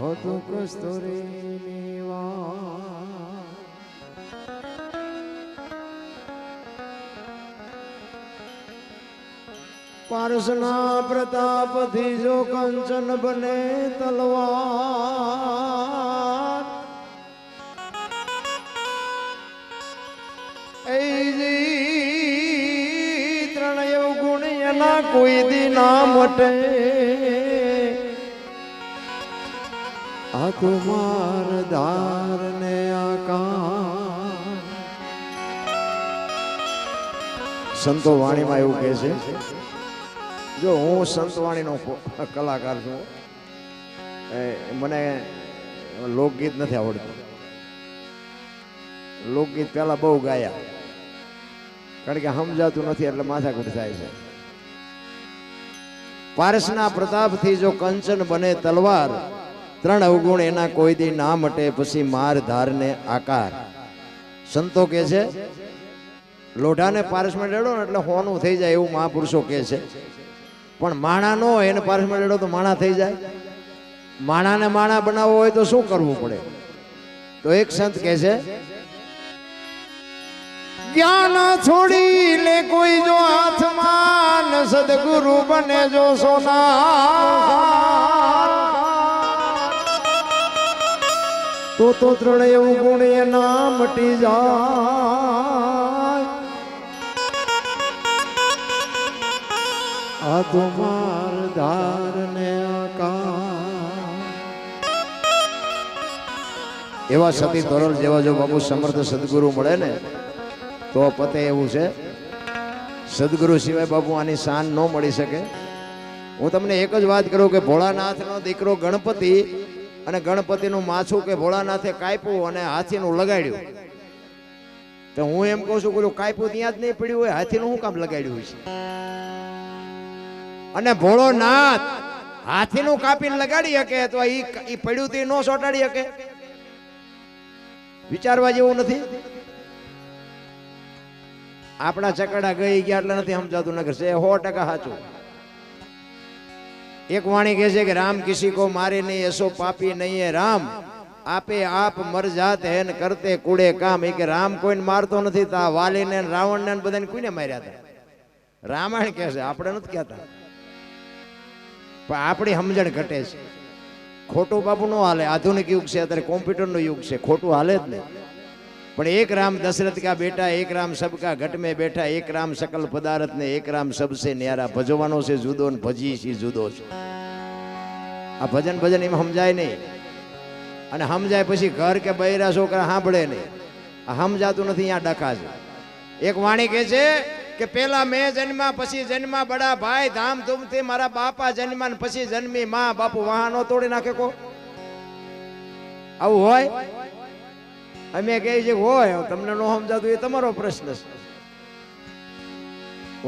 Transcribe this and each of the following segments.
હતું કસ્તુરીની વાત પારસના પ્રતાપથી જો કંચન બને તલવાર ત્રણેય ગુણ એના કોઈ દી ના મટે કુમાર દાર ને સંતો વાણીમાં એવું કહે છે, જો હું સંતવાણીનો કલાકાર છું મને લોકગીત નથી આવડતું. લોકગીત પહેલા બહુ ગાયા, કારણ કે સમજાતું નથી એટલે માથાકૂટ થાય છે. પારસના પ્રતાપથી જો કંચન બને તલવાર ત્રણ અવગુણ એના કોઈ દી ના મટે, પછી માર ધારને આકાર. સંતો કે છે, લોઢાને પારસમાં રેડો ને એટલે હોનું થઈ જાય એવું મહાપુરુષો કે છે. પણ માણા નો એને પારસમાં રેડો તો માણા થઈ જાય. માણાને માણા બનાવવો હોય તો શું કરવું પડે? તો એક સંત કહે છે, જ્ઞાન છોડી લે કોઈ જો હાથમાં સદગુરુ બને જો સોના. તો તો ત્રણેય ગુણ એના મટી જાય. આ તો માર ને એવા સતી ધોરણ જેવા જો બાબુ સમર્થ સદગુરુ મળે ને, તો પતે એવું છે. સદગુરુ સિવાય બાપુ આની શાન ન મળી શકે. હું તમને એક જ વાત કરું કે ભોળાનાથનો દીકરો ગણપતિ અને ગણપતિનું માછું કે ભોળાનાથે કાપ્યું અને હાથીનું લગાડ્યું. તો હું એમ કહું છું ઓલું કાપ્યું ત્યાં જ નહીં પડ્યું હોય, હાથીનું શું કામ લગાડ્યું છે? અને ભોળોનાથ હાથીનું કાપીને લગાડી શકે તો એ પડ્યું તે ન સોટાડી શકે? વિચારવા જેવું નથી? આપણા ચકડા ગઈ ગયા એટલે નથી સમજાતું નગર છે સો ટકા સાચું. એક વાણી કહે છે કે, રામ કિસી કો મારે નહીં, એસો પાપી નહીં હે, રામ. આપે આપ મર જાત હેન કરતે કુડે કામ. એ કે, રામ કોઈને મારતો નથી, તા વાલીને રાવણને બધાને કોઈને માર્યા હતા રામાયણ કહે છે, આપણે નથી કહેતા. પણ આપણી સમજણ ઘટે છે. ખોટું બાપુ નો હાલે. આધુનિક યુગ છે, અત્યારે કોમ્પ્યુટરનો યુગ છે. ખોટું હાલે જ નહીં. પણ એક રામ દશરથ કા બેટા, એક રામ સબકા ઘટ મેં બેઠા, એક રામ સકલ પદાર્થ ને એક રામ સબસે ન્યારા. ભજવાનો છે જુદો ને ભજી છે જુદો છે. આ ભજન ભજન એમાં સમજાય નહીં. અને સમજાય પછી ઘર કે બૈરા છોકરા સાંભળે નહીં. આ સમજાતું નથી અહીંયા ડખા છે. એક વાણી કહે છે કે પેલા મેં જન્મા પછી જન્મા બડા ભાઈ ધામધૂમથી મારા બાપા જન્મા પછી જન્મી માં બાપુ વાહનો તોડી નાખે કો? આવું હોય? અમે કહે છે હોય તમને ન સમજાતું એ તમારો પ્રશ્ન છે.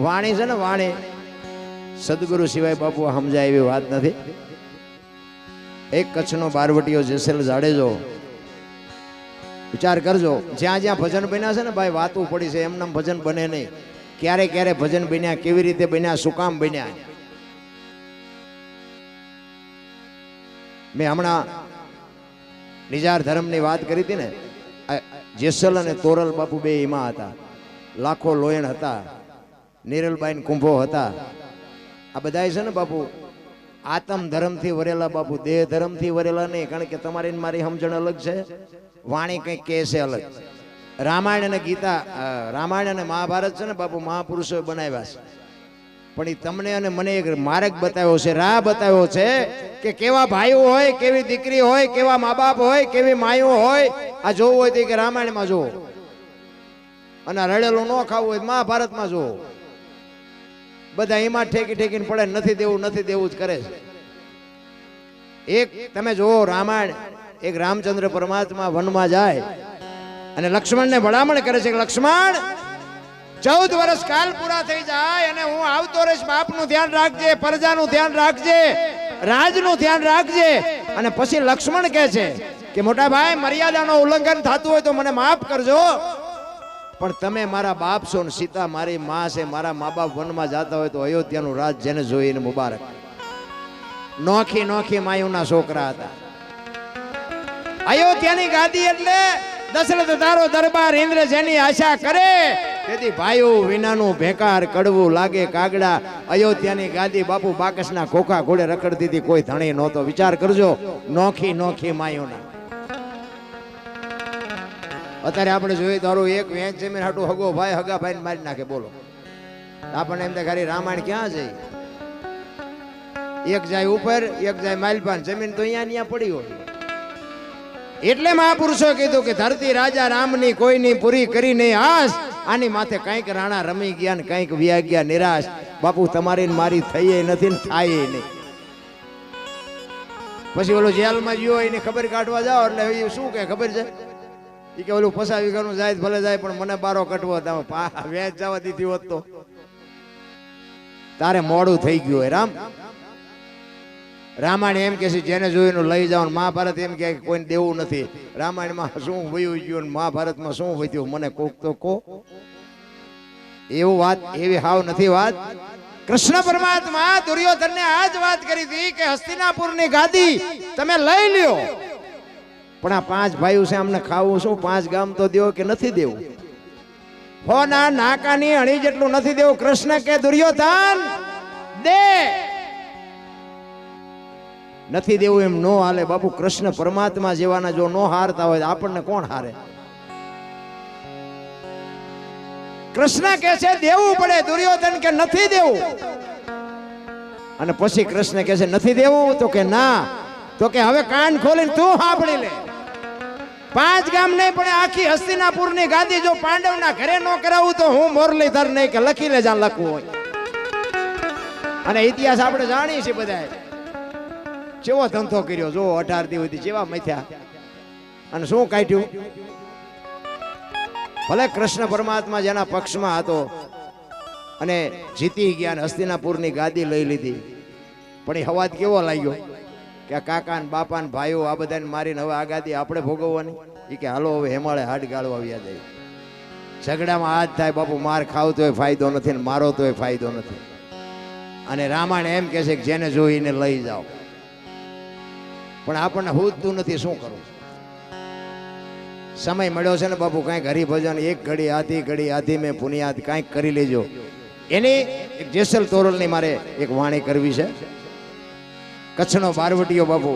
વાણી છે ને વાણી. સદગુરુ સિવાય બાપુ સમજાય એવી વાત નથી. એક કચ્છનો બારવટીઓ જેસેલ જાડેજો. વિચાર કરજો, જ્યાં જ્યાં ભજન બન્યા છે ને ભાઈ વાતું પડી છે, એમનામ ભજન બને નહીં. ક્યારે ક્યારે ભજન બન્યા, કેવી રીતે બન્યા, શું કામ બન્યા? મેં હમણાં નિજાર ધર્મની વાત કરી હતી ને જેસલ અને તોરલ બાપુ બે એમાં હતા. લાખો લોયણ હતા. નિરલબાઈન કુંભો હતા. આ બધા છે ને બાપુ? આતમ ધર્મથી વરેલા બાપુ, દેહ ધર્મથી વરેલા નહીં, કારણ કે તમારી મારી સમજણ અલગ છે. વાણી કંઈક કહે છે અલગ. રામાયણ અને ગીતા રામાયણ અને મહાભારત છે ને બાપુ, મહાપુરુષોએ બનાવ્યા છે. પણ એ તમને અને મને એક માર્ગ બતાવ્યો છે, રાહ બતાવ્યો છે કે કેવા ભાઈઓ હોય, કેવી દીકરી હોય, કેવા મા બાપ હોય, કેવી માયું હોય, આ જોવું હોય તો કે રામાયણમાં જોવો અને રડેલું ન ખાવું હોય મહાભારતમાં જોવો બધા એમાં ઠેકી ઠેકીને પડે, નથી દેવું નથી દેવું જ કરે છે. એક તમે જોવો રામાયણ, એક રામચંદ્ર પરમાત્મા વનમાં જાય અને લક્ષ્મણને ભલામણ કરે છે કે, લક્ષ્મણ ચૌદ વર્ષ કાલ પૂરા થઈ જાય અને હું આવતો રહીશ, બાપનું ધ્યાન રાખજે, પ્રજાનું ધ્યાન રાખજે, રાજનું ધ્યાન રાખજે. અને પછી લક્ષ્મણ કહે છે કે, મોટા ભાઈ, મર્યાદાનો ઉલ્લંઘન થતું હોય તો મને માફ કરજો. પણ તમે મારા બાપ છો ને સીતા મારી માં છે, મારા મા બાપ વનમાં જતા હોય તો અયોધ્યાનું રાજ જેને જોઈને મુબારક. નોખી નોખી માયુના છોકરા હતા. અયોધ્યાની ગાદી એટલે દશરથ તારો દરબાર ઇન્દ્ર જેની આશા કરે તેથી ભાઈઓ, વિનાનું ભેકાર, કડવું લાગે, કાગડા, અયોધ્યાની ગાદી બાપુ બાકસના ખોખા ઘોડે રખડતી હતી કોઈ ધણી નહોતો. વિચાર કરજો, નોખી નોખી માયોના. અત્યારે આપણે જોઈએ તારું એક વેચ જમીન હાટું હગો ભાઈ હગા ભાઈ મારી નાખે, બોલો. આપણને એમ તો ખાલી રામાયણ ક્યાં જઈ એક જાય ઉપર, એક જાય માલપાન. જમીન તો અહીંયા ત્યાં પડી હોય. એટલે મહાપુરુષો કીધું કે ધરતી રાજા રામની કોઈની પૂરી કરી નહીં આસ આની માથે કંઈક રાણા રમી ગયા ને કંઈક વ્યા ગયા, નિરાશ. બાપુ, તમારી મારી થઈ નથી થાય નહીં. પછી ઓલો જેલમાં ગયો, એને ખબર કાઢવા જાઓ, એટલે એ શું કે ખબર છે? એ કે ઓલું ફસાવી ઘરનું જાય ભલે જાય, પણ મને બારો કટવો તમે વેચ જવા દીધી હોત તો. તારે મોડું થઈ ગયું હોય, રામ. રામાયણ એમ કે છે, જેને જોયું લઈ જાઓ મહાભારત, એમ કે કોઈને દેવું નથી. રામાયણમાં શું વયું ગયું મહાભારતમાં શું વધ્યું? મને કોક તો કો એવું વાત, એવી હાવ નથી વાત. કૃષ્ણ પરમાત્મા દુર્યોધનને આ જ વાત કરી હતી કે હસ્તિનાપુરની ગાદી તમે લઈ લ્યો. પણ આ પાંચ ભાઈઓ છે, અમને ખાવું શું? પાંચ ગામ તો દેવો કે નથી દેવું? હો ના નાકાની અણી જેટલું નથી દેવું. કૃષ્ણ કે દુર્યોધન, દે. નથી દેવું એમ નો હાલે. બાપુ કૃષ્ણ પરમાત્મા જેવાના જો નો હારતા હોય આપણને કોણ હારે? કૃષ્ણ કે છે, દેવું પડે દુર્યોધન કે નથી દેવું? અને પછી કૃષ્ણ કે છે, નથી દેવું? તો કે, ના. તો કે, હવે કાન ખોલીને તું સાંભળી લે. પાંચ ગામ નહીં, પણ આખી હસ્તિનાપુરની ગાદી જો પાંડવના ઘરે ન કરાવું તો હું મોરલીધર નહીં કે લખી લે જ્યાં લખવું હોય. અને ઇતિહાસ આપણે જાણીએ છીએ બધાએ. કેવો ધંધો કર્યો જો અઢાર દિવસથી જેવા મથ્યા. અને શું કાઢ્યું? ભલે કૃષ્ણ પરમાત્મા જેના પક્ષમાં હતો અને જીતી ગયા અને હસ્તિનાપુરની ગાદી લઈ લીધી, પણ એ હવાજ કેવો લાગ્યો કે કાકા ને બાપા ને ભાઈઓ આ બધાને મારીને હવે આ ગાદી આપણે ભોગવવાની? એ કે, હાલો, હવે હેમાળે હાડ ગાળવા આવ્યા જાય. ઝઘડામાં જ થાય, બાપુ, માર ખાવ તોય ફાયદો નથી ને મારો તોય ફાયદો નથી. અને રામાયણ એમ કહે છે કે, જેને જોઈને લઈ જાઓ. પણ આપણને હોતું નથી, શું કરવું સમય મળ્યો છે ને બાપુ, કાંઈક હરિભજન, એક ઘડી, આધી ઘડી, આધી મેં પુનિયાદ કાંઈક કરી લેજો. એની એક જેસલ તોરલની મારે એક વાણી કરવી છે. કચ્છનો બારવટીયો બાપુ.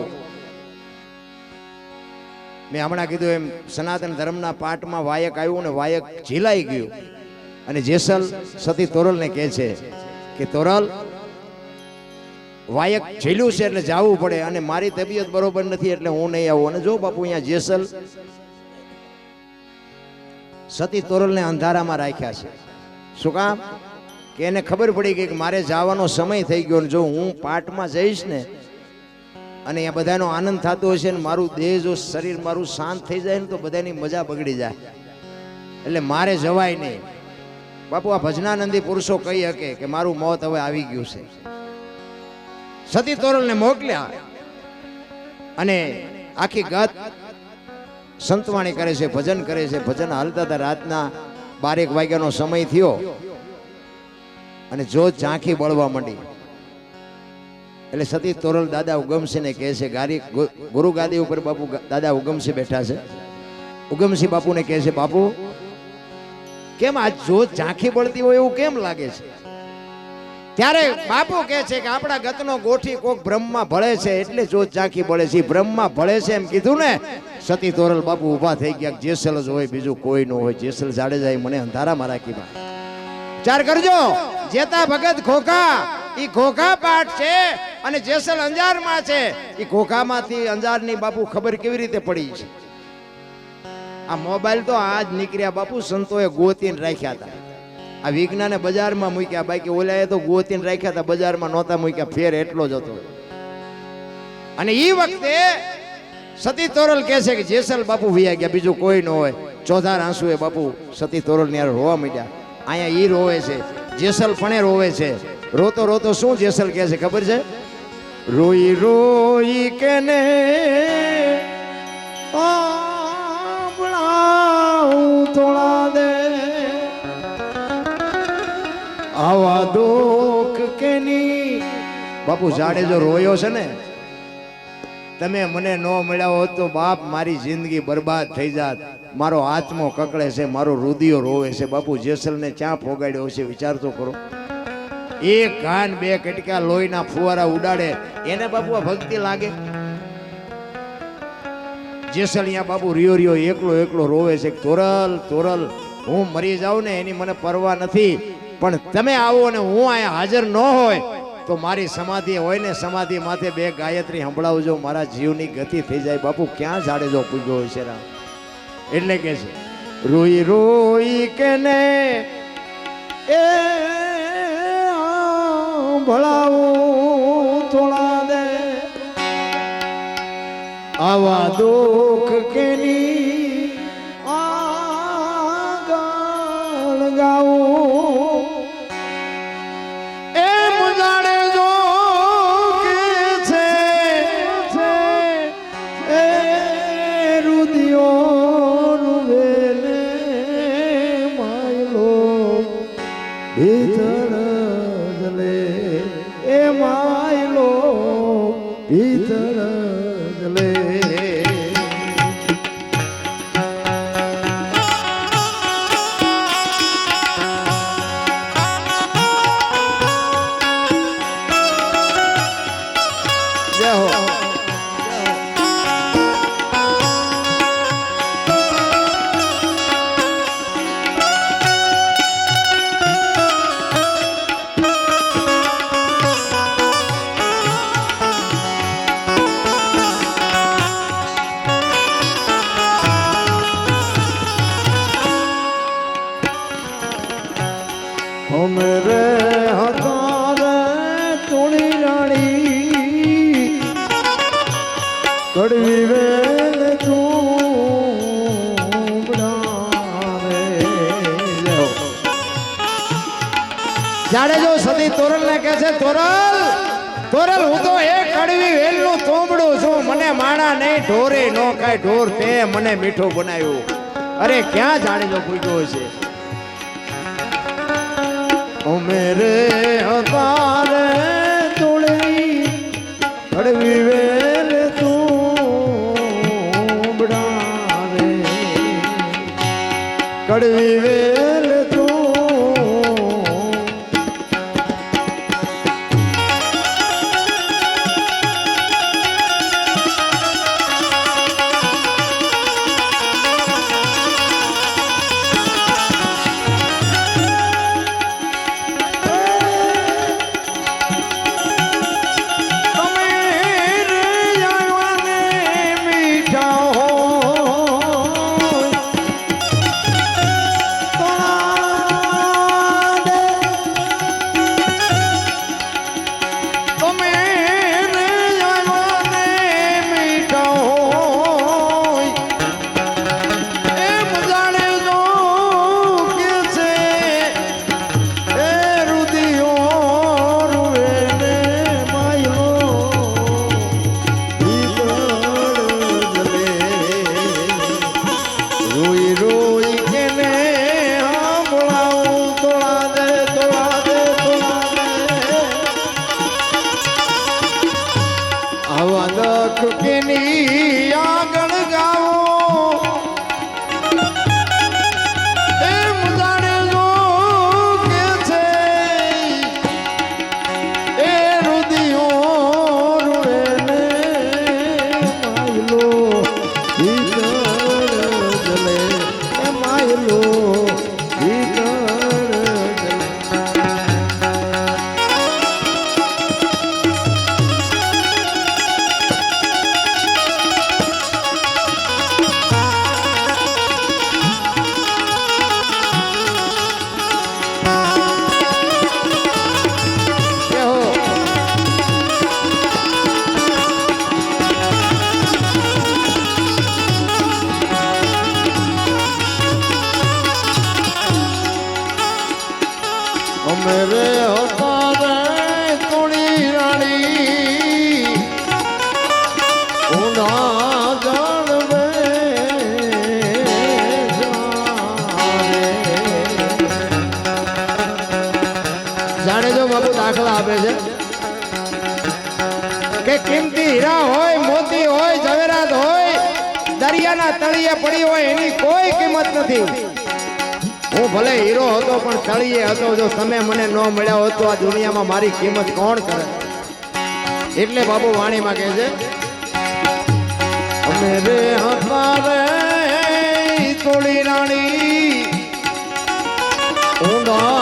મેં હમણાં કીધું એમ, સનાતન ધર્મના પાઠમાં વાયક આવ્યું ને વાયક ઝીલાઈ ગયું. અને જેસલ સતી તોરલને કહે છે કે, તોરલ વાયક ઝીલ્યું છે એટલે જવું પડે અને મારી તબિયત બરોબર નથી એટલે હું નહીં આવું. અને જો બાપુ અહીંયા જેસલ સતી તોરલને અંધારામાં રાખ્યા છે. શું કામ? કે એને ખબર પડી ગઈ કે મારે જવાનો સમય થઈ ગયો જો હું પાઠમાં જઈશ ને, અને એ બધાનો આનંદ થતો હશે ને મારું દેહ જો શરીર મારું શાંત થઈ જાય ને તો બધાની મજા બગડી જાય. એટલે મારે જવાય નહીં. બાપુ, આ ભજનાનંદી પુરુષો કહી શકે કે મારું મોત હવે આવી ગયું છે. સતી તોરલને મોકલ્યા અને આખી ગત સંતવાણી કરે છે, ભજન કરે છે, ભજન હાલતા હતા રાતના બારેક વાગ્યાનો સમય થયો અને જોત ઝાંખી બળવા માંડી. એટલે સતી તોરલ દાદા ઉગમસિંહને કહે છે, ગારી ગુરુ ગાદી ઉપર બાપુ દાદા ઉગમસિંહ બેઠા છે. ઉગમસિંહ બાપુને કહે છે, બાપુ, કેમ આ જોત ઝાંખી બળતી હોય એવું કેમ લાગે છે? ત્યારે બાપુ કહે છે કે આપણા ગતનો ગોઠી કોક બ્રહ્મમાં ભળે છે, એટલે જોત ઝાંખી ભળે છે. બ્રહ્મા ભળે છે એમ કીધું ને, સતી તોરલ બાપુ ઊભા થઈ ગયા જેસલ જ હોય, બીજું કોઈ ન હોય. જેસલ જાડેજા મને અંધારામાં રાખી ચાર કરજો, જેતા ભગત ખોખા ઈ ખોખા પાઠ છે અને જેસલ અંજારમાં છે. ઈ ખોખામાંથી અંજારની બાપુ ખબર કેવી રીતે પડી છે? આ મોબાઈલ તો આજ નીકળ્યા બાપુ, સંતોએ ગોતીને રાખ્યા હતા. આ વિજ્ઞાને બજારમાં મૂક્યા. બાકી ઓલાએ તો ગોતીને રાખ્યા હતા, બજારમાં નહોતા મૂક્યા. ફેર એટલો જ હતો. અને એ વખતે સતી તોરલ કહે છે કે જેસલ બાપુ વિયા ગયા. બીજું કોઈ ન હોય. ચોધાર આંસુ એ બાપુ સતી તોરલ ને રોવા માંડ્યા. અહીંયા ઈ રોવે છે. જેસલ પણ રોવે છે. રોતો રોતો શું જેસલ કહે છે ખબર છે? રોઈ રોઈ કેને થોડા દે. આવા દુઃખ કેની? બાપુ જાડેજો રોયો છે ને તમે મને ન મળ્યા હોત તો બાપ મારી જિંદગી બરબાદ થઈ જાત. મારો આત્મો કકળે છે મારો રુદિયો રોવે છે. બાપુ જેસલને ક્યાં ફોગાડ્યો છે વિચાર તો કરો. એક કાન બે કટકા લોહીના ફુવારા ઉડાડે. એને બાપુ આ ભક્તિ લાગે? જેસલિયા બાપુ રિયો રિયો એકલો એકલો રોવે છે. તોરલ તોરલ હું મરી જાઉં ને એની મને પરવા નથી. પણ તમે આવો અને હું અહીંયા હાજર ન હોય, તો મારી સમાધિ હોય ને સમાધિ માથે બે ગાયત્રી સંભળાવજો, મારા જીવની ગતિ થઈ જાય. બાપુ, ક્યાં જાડેજો પૂગ્યો હોય છે રામ? એટલે કે છે, રોઈ રોઈ કે ને એ ભળાવું થોડા દે, આવા દુઃખ કેની ઢોરે નો કાય ઢોર તે મને મીઠું બનાવ્યું. અરે, ક્યાં જાડે જો પૂછ્યો છે ઉમેરે હતારે તુળવી હળવી કિંમતી હીરા હોય, મોતી હોય, ઝવેરાત હોય, દરિયાના તળિયે પડી હોય, એની કોઈ કિંમત નથી. હું ભલે હીરો હતો, પણ તળિયે હતો. જો તમે મને ન મળ્યા હોત, તો આ દુનિયામાં મારી કિંમત કોણ કરે? એટલે બાબુ વાણીમાં કહે છે, અમે રે હમારે તોડી રાણી, ઊંડા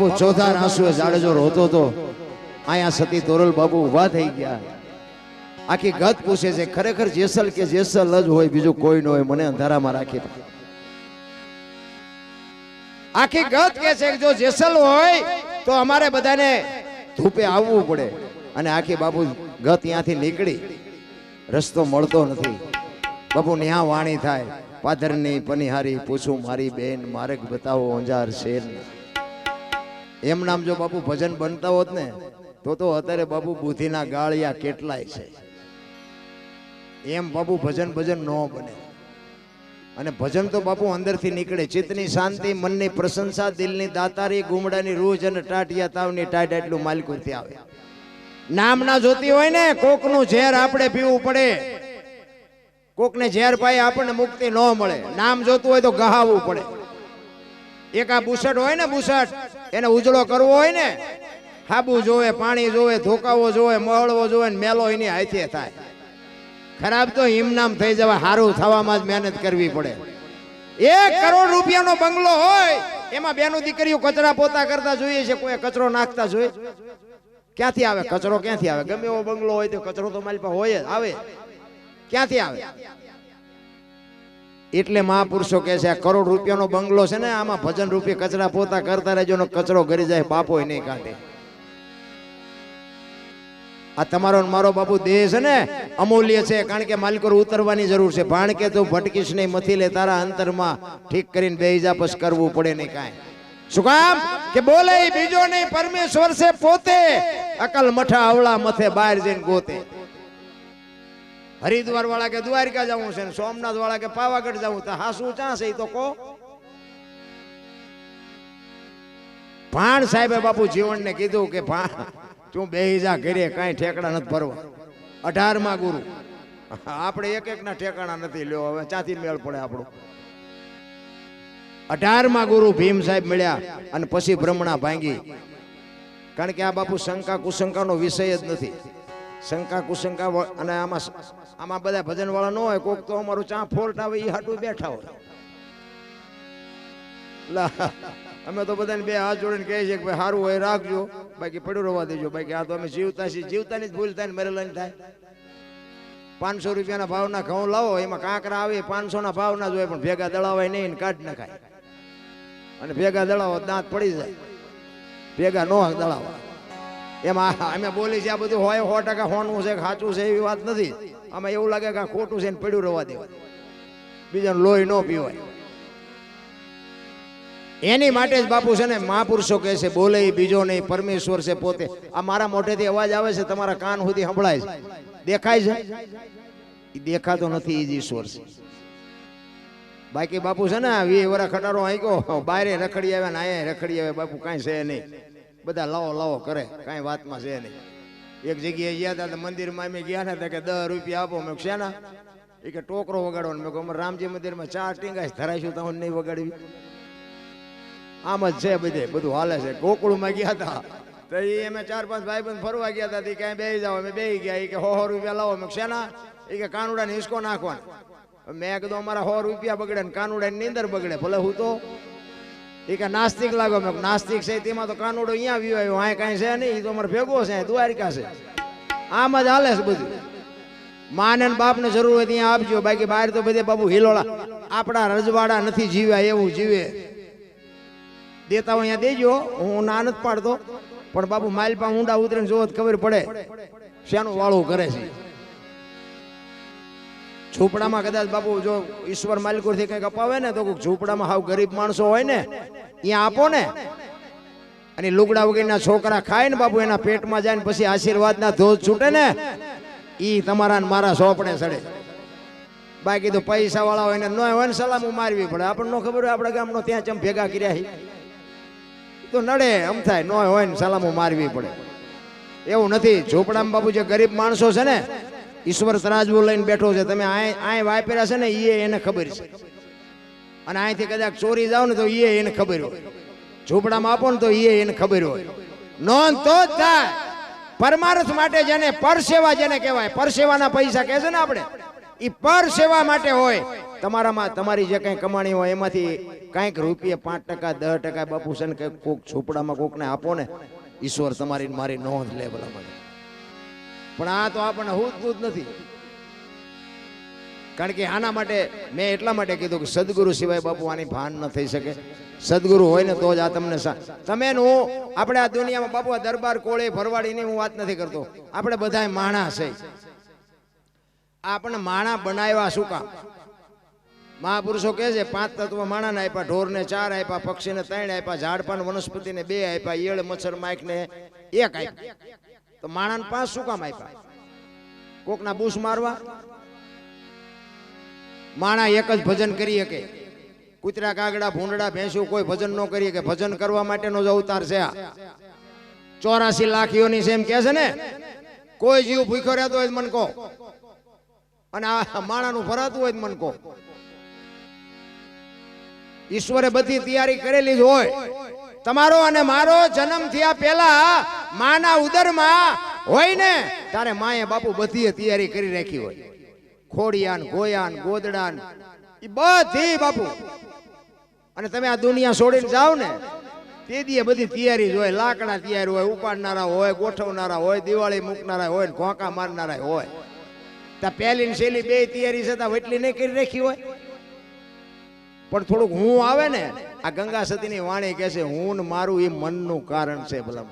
બાબુ ચોથા આંસુએ જાડેજો રોતો તો. અહીંયા સતી તોરલ બાબુ ઊભા થઈ ગયા. આખી ગત પૂછે છે, ખરેખર જેસલ કે જેસલ જ હોય, બીજું કોઈ ન હોય, મને અંધારામાં રાખી આખી ગત કે છે જો જેસલ હોય, તો અમારે બધાને ધૂપે આવવું પડે. અને આખી બાપુ ગત ત્યાંથી નીકળી. રસ્તો મળતો નથી. બાપુ ન્યા વાણી થાય. પાધરની પનિહારી, પૂછું મારી બેન માર્ગ બતાવો અંજાર શેર એમ નામ જો બાપુ ભજન બનતા હોત ને, તો તો અત્યારે બાપુ બુદ્ધિના ગાળિયા કેટલાય છે. એમ બાપુ ભજન ભજન ન બને. અને ભજન તો બાપુ અંદરથી નીકળે. ચિત્તની શાંતિ, મનની પ્રશંસા, દિલની દાતારી, ગુમડાની રૂજ અને ટાટિયા તાવની ટાટ એટલું માલકુરથી આવે. નામ ના જોતી હોય ને, કોકનું ઝેર આપણે પીવું પડે. કોકને ઝેર પાઈ આપણને મુક્તિ ન મળે. નામ જોતું હોય તો ગહાવવું પડે. એક આ બુસટ હોય ને બુસટ એને ઉજળો કરવો હોય ને, હાબુ જોવે, પાણી જોવે, ધોકાવો જોવે મળવો જોવે ને મેલો એની હાથે થાય. ખરાબ તો હિમનામ થઈ જવા સારું થવામાં જ મહેનત કરવી પડે. એક કરોડ રૂપિયાનો બંગલો હોય, એમાં બેનું દીકરીઓ કચરા પોતા કરતા જોઈએ છે, કોઈ કચરો નાખતા જોઈએ. ક્યાંથી આવે? કચરો ક્યાંથી આવે? ગમે એવો બંગલો હોય તો કચરો તો મારી પાસે હોય જ, આવે. ક્યાંથી આવે? એટલે મહાપુરુષો કહે છે કરોડ રૂપિયાનો બંગલો છે ને, આમાં ભજન રૂપે કચરા પોતા કરતા રહેજો કચરો ઘરી જાય બાપો નહીં કાઢે આ તમારો મારો બાપુ દેહ છે ને, અમૂલ્ય છે, કારણ કે માલિકો ઉતરવાની જરૂર છે. ભાણ કે તું ભટકીશ નહીં, મથી લે, તારા અંતરમાં ઠીક કરીને બે ઇજાપસ કરવું પડે નહીં કાંઈ. શું કામ? કે બોલે બીજો નહીં, પરમેશ્વર છે પોતે. અકલ મઠા, અવળા મથે બહાર જઈને ગોતે. હરિદ્વાર વાળા કે દ્વારકા જવું છે સોમનાથ વાળા કે પાવાગઢ જવું, તો હાસું ચા તો કો ભાણ સાહેબે બાપુ જીવનને કીધું કે ભાણ, તું બે જા ઘરે કાંઈ ઠેકડા નથી ભરવા. અઢારમાં ગુરુ. આપણે એક એક ના ઠેકાણા નથી લ્યો, હવે ચાથી મેળ પડે આપણો. અઢારમાં ગુરુ ભીમ સાહેબ મળ્યા અને પછી ભ્રમણા ભાંગી. કારણ કે આ બાપુ શંકા કુશંકાનો વિષય જ નથી. શંકા કુશંકા અને આમાં આમાં બધા ભજન વાળા ન હોય, કોક તો અમારું ચા ફોલ્ટ આવે એ હાટું બેઠા હોય. અમે તો બધાને બે હાથ જોડીને કહીએ છીએ કે ભાઈ સારું હોય, રાખજો. બાકી પડ્યું રવા દેજો. બાકી આ તો અમે જીવતા છીએ. જીવતાની જ ભૂલ થાય ને મરેલાની થાય. પાંચસો રૂપિયાના ભાવના ઘઉં લાવો, એમાં કાંકરા આવે પાંચસો ના ભાવ ના જોઈએ પણ ભેગા દળાવાય નહીં કાઢ નખાય. અને ભેગા દળાવો દાંત પડી જાય. ભેગા નો દળાવા. એમાં અમે બોલી છે, આ બધું હોય, સો ટકા હોનું છે, ખાચું છે, એવી વાત નથી. આમાં એવું લાગે કે ખોટું છે ને પડ્યું રહેવા દેવા. બીજાને લોહી ન પીવાય. એની માટે જ બાપુ છે ને મહાપુરુષો કહે છે, બોલે બીજો નહીં, પરમેશ્વર છે પોતે. આ મારા મોઢેથી અવાજ આવે છે, તમારા કાન સુધી સંભળાય છે. દેખાય છે? દેખાતો નથી એ જ ઈશ્વર છે. બાકી બાપુ છે ને વી વરા ખટારો આંક્યો બારે રખડી આવ્યા ને અહીંયા રખડી આવે બાપુ કાંઈ છે નહીં. બધા લાવો લાવો, કરે. કાંઈ વાતમાં છે નહીં. એક જગ્યાએ ગયા હતા તો મંદિરમાં અમે ગયા ને તો કે દસ રૂપિયા આપો. મેં શેના? એ કે, ટોકરો વગાડો મેં અમારે રામજી મંદિરમાં ચાર ટીંગાશ ધરાઈશું તો નહીં વગાડવી. આમ જ છે બધે, બધું હાલે છે. ગોકુળમાં ગયા હતા. તો એ અમે ચાર પાંચ ભાઈ બંધ ફરવા ગયા હતા. ક્યાંય બે જાઓ. અમે બે ગયા. એ કે સો રૂપિયા લાવો. મેં શેના? એ કે, કાનુડાને હિસકો નાખવાનો. મેં કીધું, અમારા સો રૂપિયા બગડે ને કાનુડાની નીંદર બગડે. ભલે હું તો એ કે નાસ્તિક લાગો. મેં નાસ્તિક છે, તેમાં તો કાનુડો અહીંયા આવ્યો આવ્યો, અહીં કાંઈ છે નહીં એ તો અમારે ભેગો છે દ્વારિકા છે. આમ જ હાલે છે બધું. માને બાપને જરૂર હોય ત્યાં આપજો, બાકી બહાર તો બધે બાબુ હિલોળા. આપણા રજવાડા નથી જીવ્યા, એવું જીવે. દેતા હોય અહીંયા દેજો, હું ના નથી પાડતો, પણ બાપુ માઇલ પા ઊંડા ઉતરીને જોવો ખબર પડે, શેનું વાળું કરે છે. ઝૂંપડામાં કદાચ બાપુ જો ઈશ્વર માલિકોથી કંઈક અપાવે ને તો ઝૂંપડામાં હાવ ગરીબ માણસો હોય ને, ત્યાં આપો ને. અને લુગડા વગેરેના છોકરા ખાય ને બાપુ, એના પેટમાં જાય ને પછી આશીર્વાદના ધોધ છૂટે ને એ તમારા મારા સોપણે સડે. બાકી તો પૈસા વાળા હોય ને, ન હોય ને સલામું મારવી પડે. આપણને ખબર હોય આપણા ગામનો ત્યાં ચમ ભેગા કર્યા તો નડે એમ થાય, ન હોય ને સલામું મારવી પડે. એવું નથી, ઝોપડામાં બાપુ જે ગરીબ માણસો છે ને ઈશ્વર તરાજવું લઈને બેઠો છે. તમે આય વાય વાપર્યા છે ને એ એને ખબર છે. અને અહીંથી કદાચ ચોરી જાવ ને તો એ એને ખબર હોય. ઝૂંપડામાં આપો ને તો એ એને ખબર હોય. નોંધ તો જ થાય. પરમાર્થ માટે જેને પરસેવા જેને કહેવાય, પરસેવાના પૈસા કહે છે ને આપણે? એ પરસેવા માટે હોય. તમારામાં તમારી જે કંઈ કમાણી હોય એમાંથી કાંઈક રૂપિયા પાંચ ટકા, દસ ટકા બાપુ છે ને કંઈક કોક ઝૂંપડામાં કોકને આપો ને, ઈશ્વર તમારી મારી નોંધ લે ભલા પણ આ તો આપણને હૂત નથી. કારણ કે આના માટે મેં એટલા માટે કીધું કે સદગુરુ સિવાય બાપુ આની ભાન ન થઈ શકે. સદગુરુ હોય ને તો જ આ તમને તમે હું આપણે આ દુનિયામાં બાપુ આ દરબાર કોળે ભરવાડીની હું વાત નથી કરતો. આપણે બધા માણા છે. આપણને માણા બનાવ્યા શું કામ? મહાપુરુષો કહે છે, પાંચ તત્વ માણાને આપ્યા, ઢોરને ચાર આપ્યા, પક્ષીને ત્રણ આપ્યા, ઝાડપાન વનસ્પતિને બે આપ્યા, ઈયળ, મચ્છર, માઇકને એક આપ્યા. તો માણાને પાંચ શું કામ આપ્યા. કોકના બૂસ મારવા. માણા એક જ ભજન કરી શકે. કૂતરા કાગડા ભૂંડડા, ભેંસું કોઈ ભજન ન કરી કે ભજન કરવા માટેનો જ અવતાર છે આ. ચોરાસી છે એમ કે છે ને? કોઈ જીવ ભૂખ્યો રહેતો હોય મન કહો. અને આ માણાનું ભરાતું હોય મન કહો. ઈશ્વરે બધી તૈયારી કરેલી જ હોય. તમારો અને મારો જન્મ થયા પહેલા માના ઉદરમાં હોય ને, તારે માએ બાપુ બધી તૈયારી કરી રાખી હોય. ખોડિયાન, ગોયાન, ગોદડાન એ બધી બાપુ. અને તમે આ દુનિયા છોડીને જાઓ ને, તે દીએ બધી તૈયારી હોય, લાકડા તૈયાર હોય, ઉપાડનારા હોય, ગોઠવનારા હોય, દિવાળી મૂકનારા હોય ઘોંકા મારનારા હોય. ત્યાં પહેલી ને છેલ્લી બે તૈયારી છે, ત્યાં એટલી નહીં કરી રાખી હોય. પણ થોડુંક હું આવે ને આ ગંગા સતીની વાણી કહે છે હું ને મારું એ મનનું કારણ છે ભલા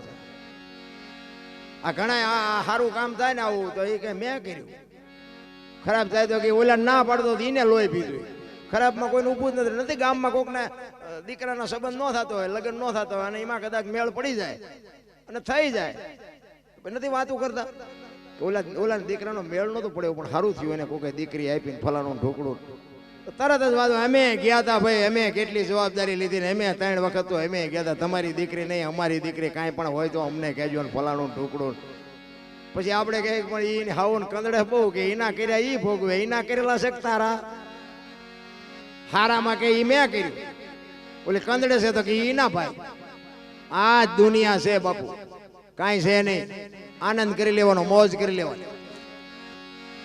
આ ઘણા સારું કામ થાય ને આવું, તો એ કે મેં કર્યું. ખરાબ થાય તો કે ઓલા ના પાડતો એને લોહી પીધું ખરાબમાં કોઈને ઊભું જ નથી. નથી ગામમાં કોકને ને દીકરાનો સંબંધ ન થતો હોય, લગ્ન ન થતો હોય, અને એમાં કદાચ મેળ પડી જાય, અને થઈ જાય. નથી વાતું કરતા. ઓલા ઓલા દીકરાનો મેળ નતો પડ્યો, પણ સારું થયું એને કોઈ દીકરી આપીને ફલાણું ને ઢોકળું. તરત જ વાતો અમે ગયા હતા ભાઈ, અમે કેટલી જવાબદારી લીધી ને અમે ત્રણ વખત તો અમે ગયા હતા તમારી દીકરી નહીં, અમારી દીકરી કાંઈ પણ હોય તો અમને કહેજો ને ફલાણું ને પછી આપણે કહે પણ એ હાવું કંદડે બહુ કે એના કર્યા એ ભોગવે એના કરેલા શક તારા? હારામાં કે એ મેં કર્યું. ઓલી કંદડે છે તો કે એ ના ભાઈ. આ દુનિયા છે બાપુ. કાંઈ છે નહીં. આનંદ કરી લેવાનો, મોજ કરી લેવાનો.